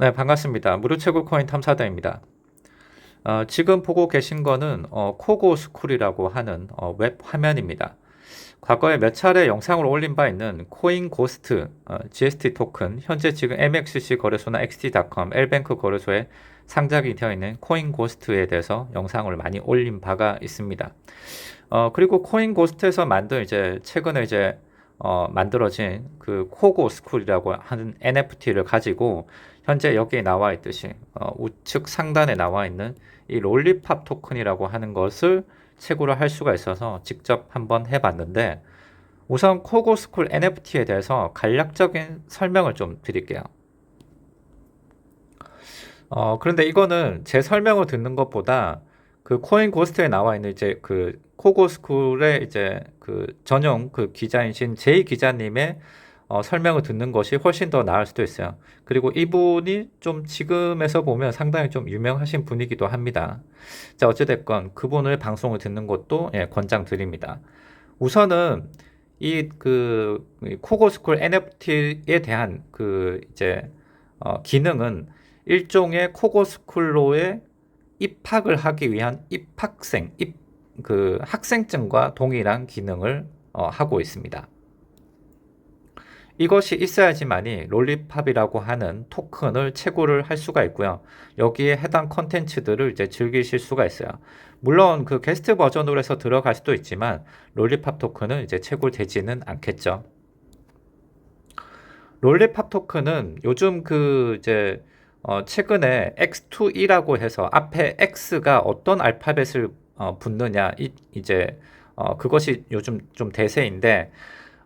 네, 반갑습니다. 무료채굴 코인 탐사다입니다. 어, 지금 보고 계신 거는 어, 코고 스쿨이라고 하는 어, 웹 화면입니다. 과거에 몇 차례 영상을 올린 바 있는 코인 고스트 어, GST 토큰, 현재 지금 MXC 거래소나 XT.com, L뱅크 거래소에 상장이 되어 있는 코인 고스트에 대해서 영상을 많이 올린 바가 있습니다. 어, 그리고 코인 고스트에서 만든 이제 최근에 이제 어, 만들어진 그 코고 스쿨이라고 하는 NFT를 가지고 현재 여기에 나와 있듯이 어, 우측 상단에 나와 있는 이 롤리팝 토큰이라고 하는 것을 채굴을 할 수가 있어서 직접 한번 해봤는데 우선 코고 스쿨 NFT에 대해서 간략적인 설명을 좀 드릴게요. 어, 그런데 이거는 제 설명을 듣는 것보다 그 코인 고스트에 나와 있는 이제 그 코고스쿨의 이제 그 전용 그 기자이신 제이 기자님의 어, 설명을 듣는 것이 훨씬 더 나을 수도 있어요. 그리고 이분이 좀 지금에서 보면 상당히 좀 유명하신 분이기도 합니다. 자, 어찌됐건 그분의 방송을 듣는 것도 예, 권장드립니다. 우선은 이 그 코고스쿨 NFT에 대한 그 이제 어, 기능은 일종의 코고스쿨로의 입학을 하기 위한 입학생, 입, 그 학생증과 동일한 기능을 어, 하고 있습니다. 이것이 있어야지만이 롤리팝이라고 하는 토큰을 채굴을 할 수가 있고요. 여기에 해당 컨텐츠들을 이제 즐기실 수가 있어요. 물론 그 게스트 버전으로 해서 들어갈 수도 있지만 롤리팝 토큰은 이제 채굴되지는 않겠죠. 롤리팝 토큰은 요즘 그 이제 어, 최근에 X2E라고 해서 앞에 X가 어떤 알파벳을 어, 붙느냐 이, 이제 어, 그것이 요즘 좀 대세인데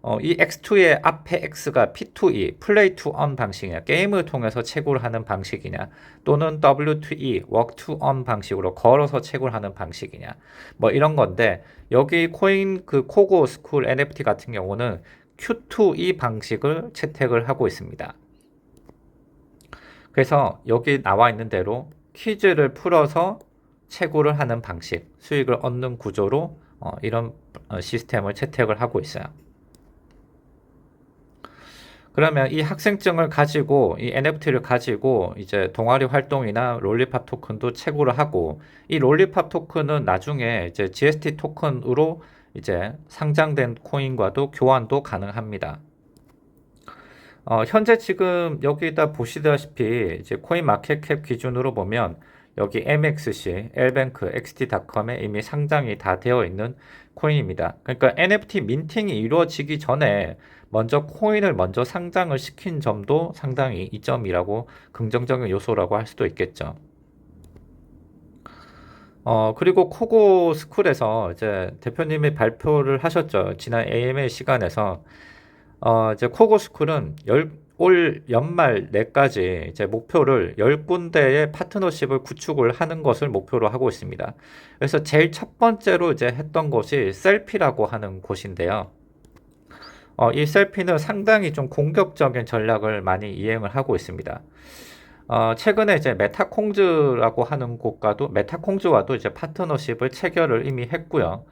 어, 이 X2의 앞에 X가 P2E, 플레이 투 on 방식이냐, 게임을 통해서 채굴하는 방식이냐, 또는 W2E, work to on 방식으로 걸어서 채굴하는 방식이냐, 뭐 이런 건데, 여기 코인 그 코고 스쿨 NFT 같은 경우는 Q2E 방식을 채택을 하고 있습니다. 그래서 여기 나와 있는 대로 퀴즈를 풀어서 채굴을 하는 방식, 수익을 얻는 구조로 어, 이런 어, 시스템을 채택을 하고 있어요. 그러면 이 학생증을 가지고 이 NFT를 가지고 이제 동아리 활동이나 롤리팝 토큰도 채굴을 하고 이 롤리팝 토큰은 나중에 이제 GST 토큰으로 이제 상장된 코인과도 교환도 가능합니다. 어, 현재 지금 여기다 보시다시피 이제 코인 마켓캡 기준으로 보면 여기 MXC, L뱅크, XT.com에 이미 상장이 다 되어 있는 코인입니다. 그러니까 NFT 민팅이 이루어지기 전에 먼저 코인을 먼저 상장을 시킨 점도 상당히 이점이라고 긍정적인 요소라고 할 수도 있겠죠. 어, 그리고 코고 스쿨에서 이제 대표님이 발표를 하셨죠. 지난 AMA 시간에서 어, 이제 코고스쿨은 열, 올 연말 내까지 이제 목표를 10군데의 파트너십을 구축을 하는 것을 목표로 하고 있습니다. 그래서 제일 첫 번째로 이제 했던 것이 셀피라고 하는 곳인데요. 어, 이 셀피는 상당히 좀 공격적인 전략을 많이 이행을 하고 있습니다. 어, 최근에 이제 메타콩즈라고 하는 곳과도 메타콩즈와도 이제 파트너십을 체결을 이미 했고요.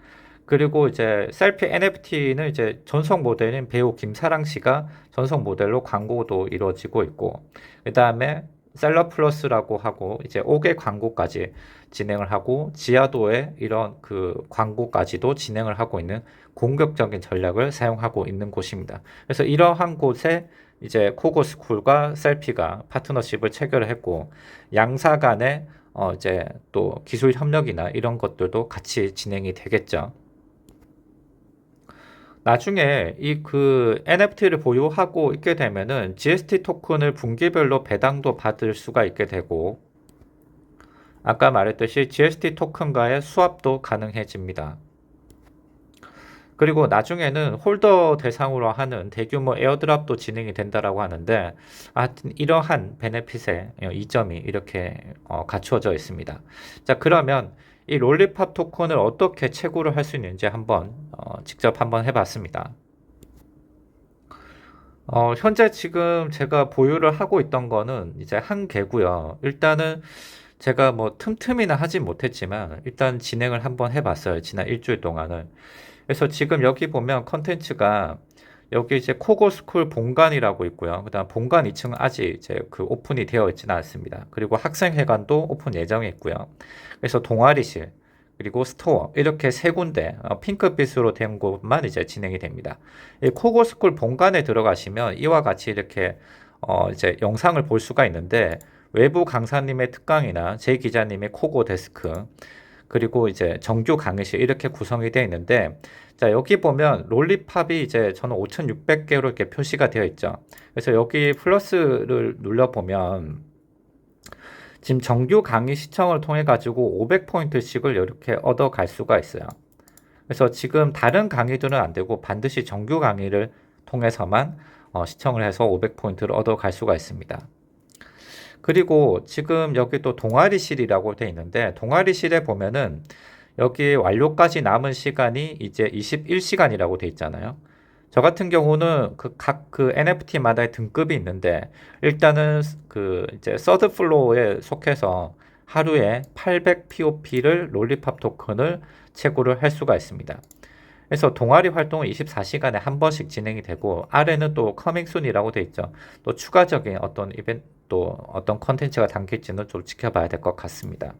그리고 이제 셀피 NFT는 이제 전속 모델인 배우 김사랑 씨가 전속 모델로 광고도 이루어지고 있고, 그 다음에 셀러 플러스라고 하고 이제 5개 광고까지 진행을 하고 지하도에 이런 그 광고까지도 진행을 하고 있는 공격적인 전략을 사용하고 있는 곳입니다. 그래서 이러한 곳에 이제 코고스쿨과 셀피가 파트너십을 체결을 했고 양사 간의 어 이제 또 기술 협력이나 이런 것들도 같이 진행이 되겠죠. 나중에 이 그 NFT를 보유하고 있게 되면은 GST 토큰을 분기별로 배당도 받을 수가 있게 되고 아까 말했듯이 GST 토큰과의 수합도 가능해집니다. 그리고 나중에는 홀더 대상으로 하는 대규모 에어드랍도 진행이 된다라고 하는데 하여튼 이러한 베네핏의 이점이 이렇게 어, 갖추어져 있습니다. 자 그러면 이 롤리팝 토큰을 어떻게 채굴을 할 수 있는지 한번 어, 직접 한번 해봤습니다. 어, 현재 지금 제가 보유를 하고 있던 거는 이제 한 개고요. 일단은 제가 뭐 틈틈이나 하진 못했지만 일단 진행을 한번 해봤어요. 지난 일주일 동안은. 그래서 지금 여기 보면 컨텐츠가 여기 이제 코고스쿨 본관이라고 있고요. 그다음 본관 2층은 아직 이제 그 오픈이 되어 있지는 않습니다. 그리고 학생회관도 오픈 예정이 있고요. 그래서 동아리실 그리고 스토어 이렇게 세 군데 어, 핑크빛으로 된 곳만 이제 진행이 됩니다. 이 코고스쿨 본관에 들어가시면 이와 같이 이렇게 어 이제 영상을 볼 수가 있는데 외부 강사님의 특강이나 제 기자님의 코고 데스크 그리고 이제 정규 강의실 이렇게 구성이 되어 있는데 자 여기 보면 롤리팝이 이제 저는 5,600개로 이렇게 표시가 되어 있죠. 그래서 여기 플러스를 눌러 보면 지금 정규 강의 시청을 통해 가지고 500포인트씩을 이렇게 얻어 갈 수가 있어요. 그래서 지금 다른 강의들은 안 되고 반드시 정규 강의를 통해서만 어, 시청을 해서 500포인트를 얻어 갈 수가 있습니다. 그리고 지금 여기 또 동아리실이라고 돼 있는데 동아리실에 보면은 여기 완료까지 남은 시간이 이제 21시간이라고 돼 있잖아요. 저 같은 경우는 그각그 NFT마다의 등급이 있는데 일단은 그 이제 서드 플로어에 속해서 하루에 800 POP를 롤리팝 토큰을 채굴을 할 수가 있습니다. 그래서 동아리 활동은 24시간에 한 번씩 진행이 되고 아래는 또 커밍순이라고 돼 있죠. 또 추가적인 어떤 이벤트 또 어떤 컨텐츠가 담길지는 좀 지켜봐야 될 것 같습니다.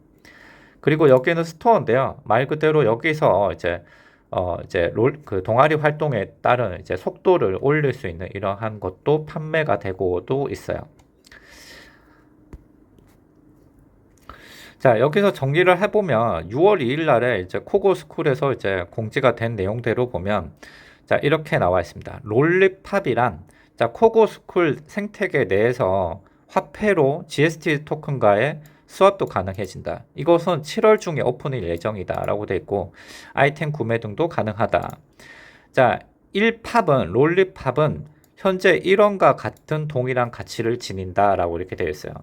그리고 여기는 스토어인데요. 말 그대로 여기서 이제 어 이제 롤 그 동아리 활동에 따른 이제 속도를 올릴 수 있는 이러한 것도 판매가 되고도 있어요. 자, 여기서 정리를 해보면 6월 2일 날에 이제 코고 스쿨에서 이제 공지가 된 내용대로 보면 자, 이렇게 나와 있습니다. 롤리팝이란 자, 코고 스쿨 생태계 내에서 화폐로 GST 토큰과의 수합도 가능해진다. 이것은 7월 중에 오픈일 예정이다 라고 돼 있고 아이템 구매 등도 가능하다. 자, 1팝은 롤리팝은 현재 1원과 같은 동일한 가치를 지닌다 라고 이렇게 되어 있어요.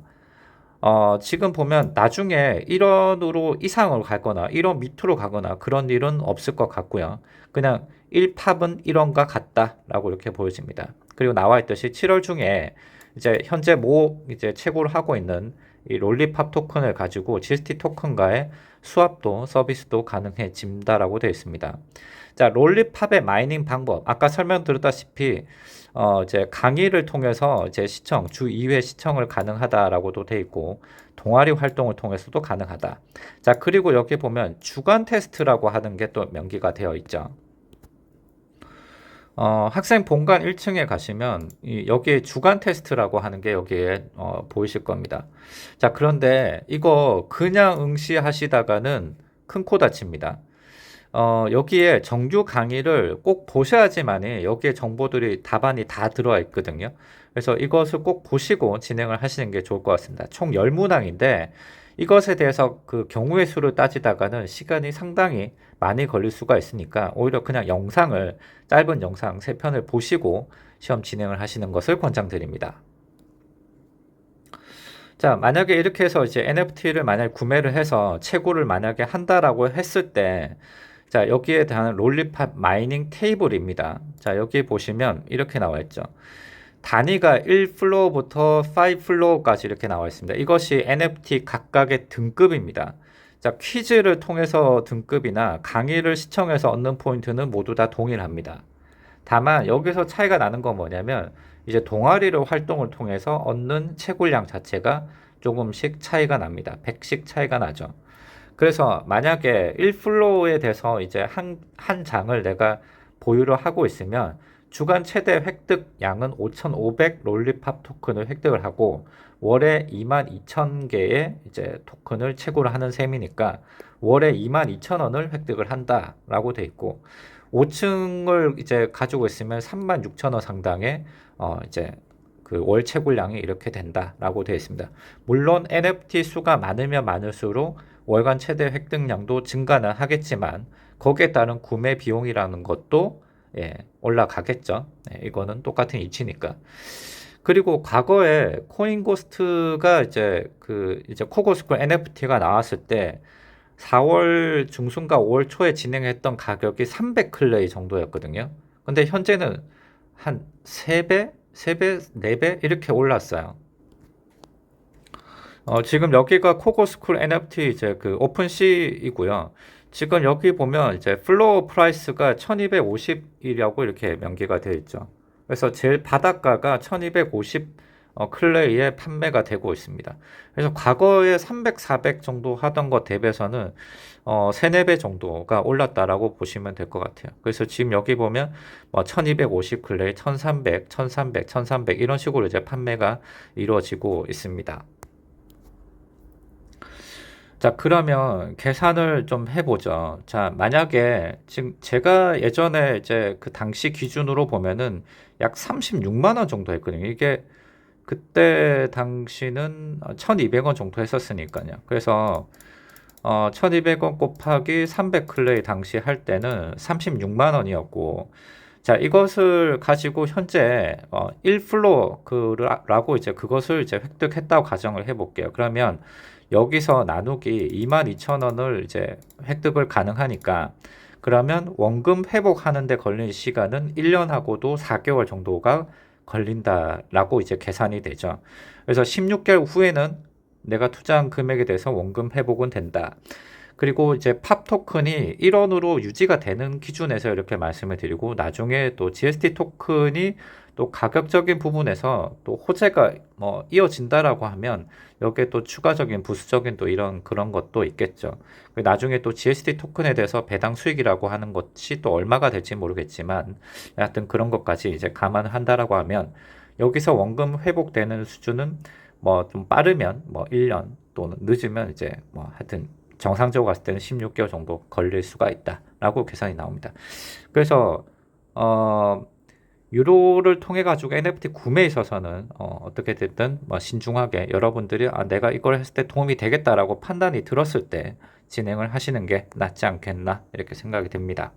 어, 지금 보면 나중에 1원으로 이상으로 가거나 1원 밑으로 가거나 그런 일은 없을 것 같고요. 그냥 1팝은 1원과 같다 라고 이렇게 보여집니다. 그리고 나와 있듯이 7월 중에 이제 현재 모 이제 채굴을 하고 있는 이 롤리팝 토큰을 가지고 GST 토큰과의 수합도 서비스도 가능해진다라고 되어 있습니다. 자, 롤리팝의 마이닝 방법 아까 설명드렸다시피 어, 이제 강의를 통해서 이제 시청 주 2회 시청을 가능하다라고도 돼 있고 동아리 활동을 통해서도 가능하다. 자, 그리고 여기 보면 주간 테스트라고 하는 게 또 명기가 되어 있죠. 어, 학생 본관 1층에 가시면 이, 여기에 주간 테스트라고 하는 게 여기에 어, 보이실 겁니다. 자, 그런데 이거 그냥 응시하시다가는 큰 코 다칩니다. 어, 여기에 정규 강의를 꼭 보셔야지만이 여기에 정보들이 답안이 다 들어와 있거든요. 그래서 이것을 꼭 보시고 진행을 하시는 게 좋을 것 같습니다. 총 10문항인데 이것에 대해서 그 경우의 수를 따지다가는 시간이 상당히 많이 걸릴 수가 있으니까 오히려 그냥 영상을 짧은 영상 3편을 보시고 시험 진행을 하시는 것을 권장드립니다. 자, 만약에 이렇게 해서 이제 NFT를 만약 구매를 해서 채굴을 만약에 한다라고 했을 때 자, 여기에 대한 롤리팝 마이닝 테이블입니다. 자, 여기 보시면 이렇게 나와 있죠. 단위가 1플로어부터 5플로어까지 이렇게 나와 있습니다. 이것이 NFT 각각의 등급입니다. 자, 퀴즈를 통해서 등급이나 강의를 시청해서 얻는 포인트는 모두 다 동일합니다. 다만 여기서 차이가 나는 건 뭐냐면 이제 동아리로 활동을 통해서 얻는 채굴량 자체가 조금씩 차이가 납니다. 100씩 차이가 나죠. 그래서 만약에 1플로어에 대해서 이제 한, 한 장을 내가 보유를 하고 있으면 주간 최대 획득 양은 5,500 롤리팝 토큰을 획득을 하고 월에 22,000개의 이제 토큰을 채굴을 하는 셈이니까 월에 22,000원을 획득을 한다라고 돼 있고 5층을 이제 가지고 있으면 36,000원 상당의 어 이제 그 월 채굴량이 이렇게 된다라고 되어 있습니다. 물론 NFT 수가 많으면 많을수록 월간 최대 획득량도 증가는 하겠지만 거기에 따른 구매 비용이라는 것도 예, 올라가겠죠. 예, 이거는 똑같은 이치니까. 그리고 과거에 코인고스트가 이제 그 이제 코고스쿨 NFT가 나왔을 때 4월 중순과 5월 초에 진행했던 가격이 300클레이 정도였거든요. 근데 현재는 한 3배, 3배, 4배 이렇게 올랐어요. 어, 지금 여기가 코고스쿨 NFT 이제 그 오픈시이고요. 지금 여기 보면 이제 플로어 프라이스가 1250이라고 이렇게 명기가 되어 있죠. 그래서 제일 바닷가가 1250 어, 클레이에 판매가 되고 있습니다. 그래서 과거에 300, 400 정도 하던 것 대비해서는 어, 3, 4배 정도가 올랐다라고 보시면 될 것 같아요. 그래서 지금 여기 보면 뭐 1250 클레이, 1300, 1300, 1300 이런 식으로 이제 판매가 이루어지고 있습니다. 자, 그러면 계산을 좀 해보죠. 자, 만약에 지금 제가 예전에 이제 그 당시 기준으로 보면은 약 36만 원 정도 했거든요. 이게 그때 당시는 1200원 정도 했었으니까요. 그래서 어, 1200원 곱하기 300 클레이 당시 할 때는 36만 원이었고 자, 이것을 가지고 현재 어, 1플로 그라고 이제 그것을 이제 획득했다고 가정을 해 볼게요. 그러면 여기서 나누기 22,000원을 이제 획득을 가능하니까 그러면 원금 회복하는 데 걸리는 시간은 1년하고도 4개월 정도가 걸린다라고 이제 계산이 되죠. 그래서 16개월 후에는 내가 투자한 금액에 대해서 원금 회복은 된다. 그리고 이제 팝 토큰이 1원으로 유지가 되는 기준에서 이렇게 말씀을 드리고 나중에 또 GST 토큰이 또 가격적인 부분에서 또 호재가 뭐 이어진다라고 하면 여기에 또 추가적인 부수적인 또 이런 그런 것도 있겠죠. 나중에 또 GST 토큰에 대해서 배당 수익이라고 하는 것이 또 얼마가 될지 모르겠지만 하여튼 그런 것까지 이제 감안을 한다라고 하면 여기서 원금 회복되는 수준은 뭐 좀 빠르면 뭐 1년 또는 늦으면 이제 뭐 하여튼 정상적으로 갔을 때는 16개월 정도 걸릴 수가 있다라고 계산이 나옵니다. 그래서 어 유로를 통해 가지고 NFT 구매에 있어서는 어, 떻게 됐든 뭐 신중하게 여러분들이 아, 내가 이걸 했을 때 도움이 되겠다라고 판단이 들었을 때 진행을 하시는 게 낫지 않겠나 이렇게 생각이 됩니다.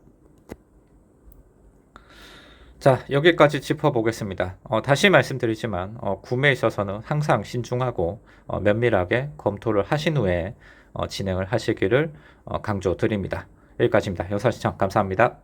자 여기까지 짚어보겠습니다. 어, 다시 말씀드리지만 어, 구매에 있어서는 항상 신중하고 어, 면밀하게 검토를 하신 후에 어, 진행을 하시기를 어, 강조드립니다. 여기까지입니다. 영상 시청 감사합니다.